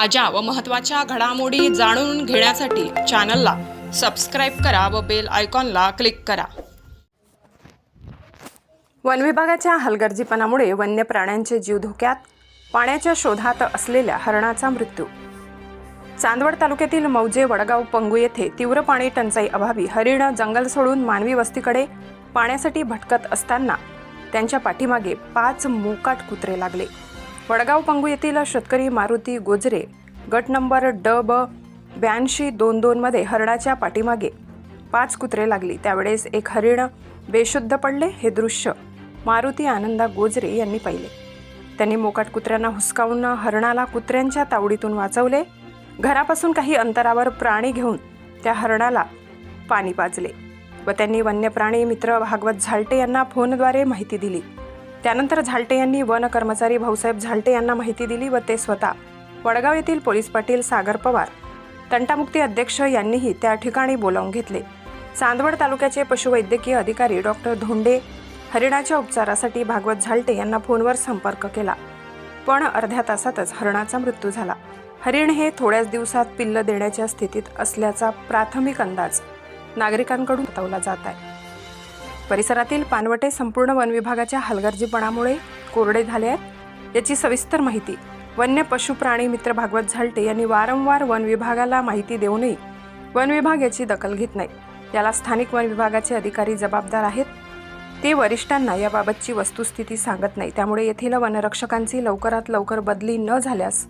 ताज्या व महत्त्वाच्या घडामोडी जाणून घेण्यासाठी चॅनलला सबस्क्राईब करा व बेल आयकॉनला क्लिक करा. वन विभागाच्या हलगर्जीपणामुळे वन्य प्राण्यांचे जीव धोक्यात पाण्याच्या शोधात असलेल्या हरणाचा मृत्यू. चांदवड तालुक्यातील मौजे वडगाव पंगू येथे तीव्र पाणी टंचाई अभावी हरिण जंगल सोडून मानवी वस्तीकडे पाण्यासाठी भटकत असताना त्यांच्या पाठीमागे पाच मोकाट कुत्रे लागले. वडगाव पंगू येथील शेतकरी मारुती गोजरे गट नंबर ड ब ब्याऐंशी दोन दोनमध्ये हरणाच्या पाठीमागे पाच कुत्रे लागली. त्यावेळेस एक हरिण बेशुद्ध पडले हे दृश्य मारुती आनंदा गोजरे यांनी पाहिले. त्यांनी मोकाट कुत्र्यांना हुसकावून हरणाला कुत्र्यांच्या तावडीतून वाचवले. घरापासून काही अंतरावर प्राणी घेऊन त्या हरणाला पाणी पाजले व त्यांनी वन्यप्राणी मित्र भागवत झालटे यांना फोनद्वारे माहिती दिली. त्यानंतर झालटे यांनी वन कर्मचारी भाऊसाहेब झालटे यांना माहिती दिली व ते स्वतः वडगाव येथील पोलीस पाटील सागर पवार तंटामुक्ती अध्यक्ष यांनीही त्या ठिकाणी बोलावून घेतले. चांदवड तालुक्याचे पशुवैद्यकीय अधिकारी डॉक्टर धोंडे हरिणाच्या उपचारासाठी भागवत झालटे यांना फोनवर संपर्क केला. पण अर्ध्या तासातच हरणाचा मृत्यू झाला. हरिण हे थोड्याच दिवसात पिल्ल देण्याच्या स्थितीत असल्याचा प्राथमिक अंदाज नागरिकांकडून वर्तवला जात आहे. परिसरातील पानवटे संपूर्ण वन विभागाच्या हलगर्जीपणामुळे कोरडे झाले आहेत. याची सविस्तर माहिती वन्य पशुप्राणी मित्र भागवत झालटे यांनी वारंवार वन विभागाला माहिती देऊनही वन विभाग याची दखल घेत नाही. याला स्थानिक वन विभागाचे अधिकारी जबाबदार आहेत. ते वरिष्ठांना याबाबतची वस्तुस्थिती सांगत नाही. त्यामुळे येथील वनरक्षकांची लवकरात लवकर बदली न झाल्यास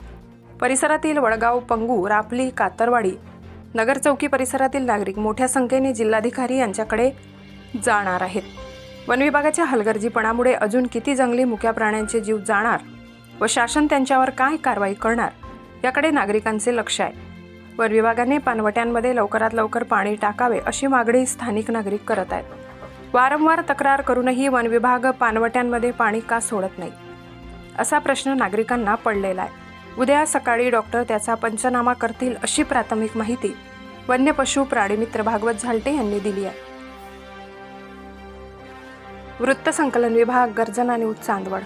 परिसरातील वडगाव पंगू रापली कातरवाडी नगर चौकी परिसरातील नागरिक मोठ्या संख्येने जिल्हाधिकारी यांच्याकडे जाणार आहेत. वन विभागाच्या हलगर्जीपणामुळे अजून किती जंगली मुक्या प्राण्यांचे जीव जाणार व शासन त्यांच्यावर काय कारवाई करणार याकडे नागरिकांचे लक्ष आहे. वन विभागाने पानवट्यांमध्ये लवकरात लवकर पाणी टाकावे अशी मागणी स्थानिक नागरिक करत आहेत. वारंवार तक्रार करूनही वन विभाग पानवट्यांमध्ये पाणी का सोडत नाही? असा प्रश्न नागरिकांना पडलेला आहे. उद्या सकाळी डॉक्टर त्याचा पंचनामा करतील अशी प्राथमिक माहिती वन्य पशु प्राणीमित्र भागवत झालटे यांनी दिली आहे. वृत्तसंकलन विभाग गर्जन आणि चांदवड